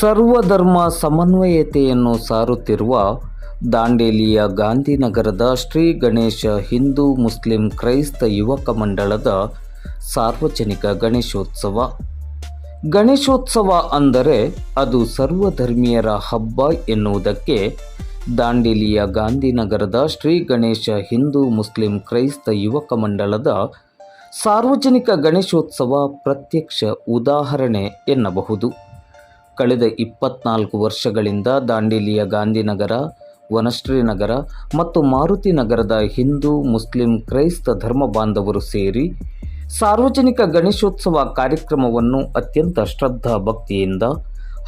ಸರ್ವಧರ್ಮ ಸಮನ್ವಯತೆಯನ್ನು ಸಾರುತ್ತಿರುವ ದಾಂಡೇಲಿಯ ಗಾಂಧಿನಗರದ ಶ್ರೀ ಗಣೇಶ ಹಿಂದೂ ಮುಸ್ಲಿಂ ಕ್ರೈಸ್ತ ಯುವಕ ಮಂಡಳದ ಸಾರ್ವಜನಿಕ ಗಣೇಶೋತ್ಸವ. ಗಣೇಶೋತ್ಸವ ಅಂದರೆ ಅದು ಸರ್ವಧರ್ಮೀಯರ ಹಬ್ಬ ಎನ್ನುವುದಕ್ಕೆ ದಾಂಡೇಲಿಯ ಗಾಂಧಿನಗರದ ಶ್ರೀ ಗಣೇಶ ಹಿಂದೂ ಮುಸ್ಲಿಂ ಕ್ರೈಸ್ತ ಯುವಕ ಮಂಡಳದ ಸಾರ್ವಜನಿಕ ಗಣೇಶೋತ್ಸವ ಪ್ರತ್ಯಕ್ಷ ಉದಾಹರಣೆ ಎನ್ನಬಹುದು. ಕಳೆದ ಇಪ್ಪತ್ನಾಲ್ಕು ವರ್ಷಗಳಿಂದ ದಾಂಡೇಲಿಯ ಗಾಂಧಿನಗರ, ವನಶ್ರೀ ನಗರ ಮತ್ತು ಮಾರುತಿ ನಗರದ ಹಿಂದೂ, ಮುಸ್ಲಿಂ, ಕ್ರೈಸ್ತ ಧರ್ಮ ಬಾಂಧವರು ಸೇರಿ ಸಾರ್ವಜನಿಕ ಗಣೇಶೋತ್ಸವ ಕಾರ್ಯಕ್ರಮವನ್ನು ಅತ್ಯಂತ ಶ್ರದ್ಧಾ ಭಕ್ತಿಯಿಂದ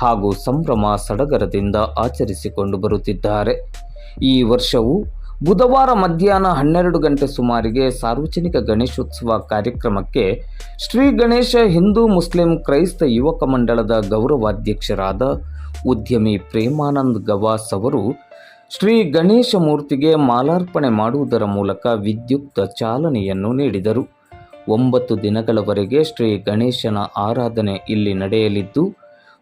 ಹಾಗೂ ಸಂಭ್ರಮ ಸಡಗರದಿಂದ ಆಚರಿಸಿಕೊಂಡು ಬರುತ್ತಿದ್ದಾರೆ. ಈ ವರ್ಷವು ಬುಧವಾರ ಮಧ್ಯಾಹ್ನ ಹನ್ನೆರಡು ಗಂಟೆ ಸುಮಾರಿಗೆ ಸಾರ್ವಜನಿಕ ಗಣೇಶೋತ್ಸವ ಕಾರ್ಯಕ್ರಮಕ್ಕೆ ಶ್ರೀ ಗಣೇಶ ಹಿಂದೂ ಮುಸ್ಲಿಂ ಕ್ರೈಸ್ತ ಯುವಕ ಮಂಡಳದ ಗೌರವಾಧ್ಯಕ್ಷರಾದ ಉದ್ಯಮಿ ಪ್ರೇಮಾನಂದ್ ಗವಾಸ್ ಅವರು ಶ್ರೀ ಗಣೇಶ ಮೂರ್ತಿಗೆ ಮಾಲಾರ್ಪಣೆ ಮಾಡುವುದರ ಮೂಲಕ ವಿದ್ಯುಕ್ತ ಚಾಲನೆಯನ್ನು ನೀಡಿದರು. ಒಂಬತ್ತು ದಿನಗಳವರೆಗೆ ಶ್ರೀ ಗಣೇಶನ ಆರಾಧನೆ ಇಲ್ಲಿ ನಡೆಯಲಿದ್ದು,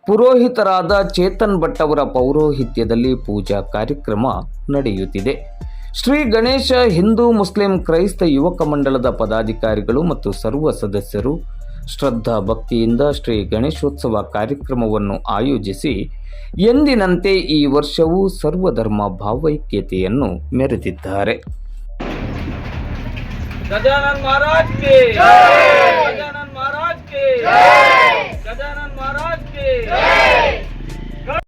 ಪುರೋಹಿತರಾದ ಚೇತನ್ ಭಟ್ ಅವರ ಪೌರೋಹಿತ್ಯದಲ್ಲಿ ಪೂಜಾ ಕಾರ್ಯಕ್ರಮ ನಡೆಯುತ್ತಿದೆ. ಶ್ರೀ ಗಣೇಶ ಹಿಂದೂ ಮುಸ್ಲಿಂ ಕ್ರೈಸ್ತ ಯುವಕ ಮಂಡಳದ ಪದಾಧಿಕಾರಿಗಳು ಮತ್ತು ಸರ್ವ ಸದಸ್ಯರು ಶ್ರದ್ಧಾ ಭಕ್ತಿಯಿಂದ ಶ್ರೀ ಗಣೇಶೋತ್ಸವ ಕಾರ್ಯಕ್ರಮವನ್ನು ಆಯೋಜಿಸಿ ಎಂದಿನಂತೆ ಈ ವರ್ಷವೂ ಸರ್ವಧರ್ಮ ಭಾವೈಕ್ಯತೆಯನ್ನು ಮೆರೆದಿದ್ದಾರೆ गजानन महाराज के गजानन महाराज के गजानन महाराज के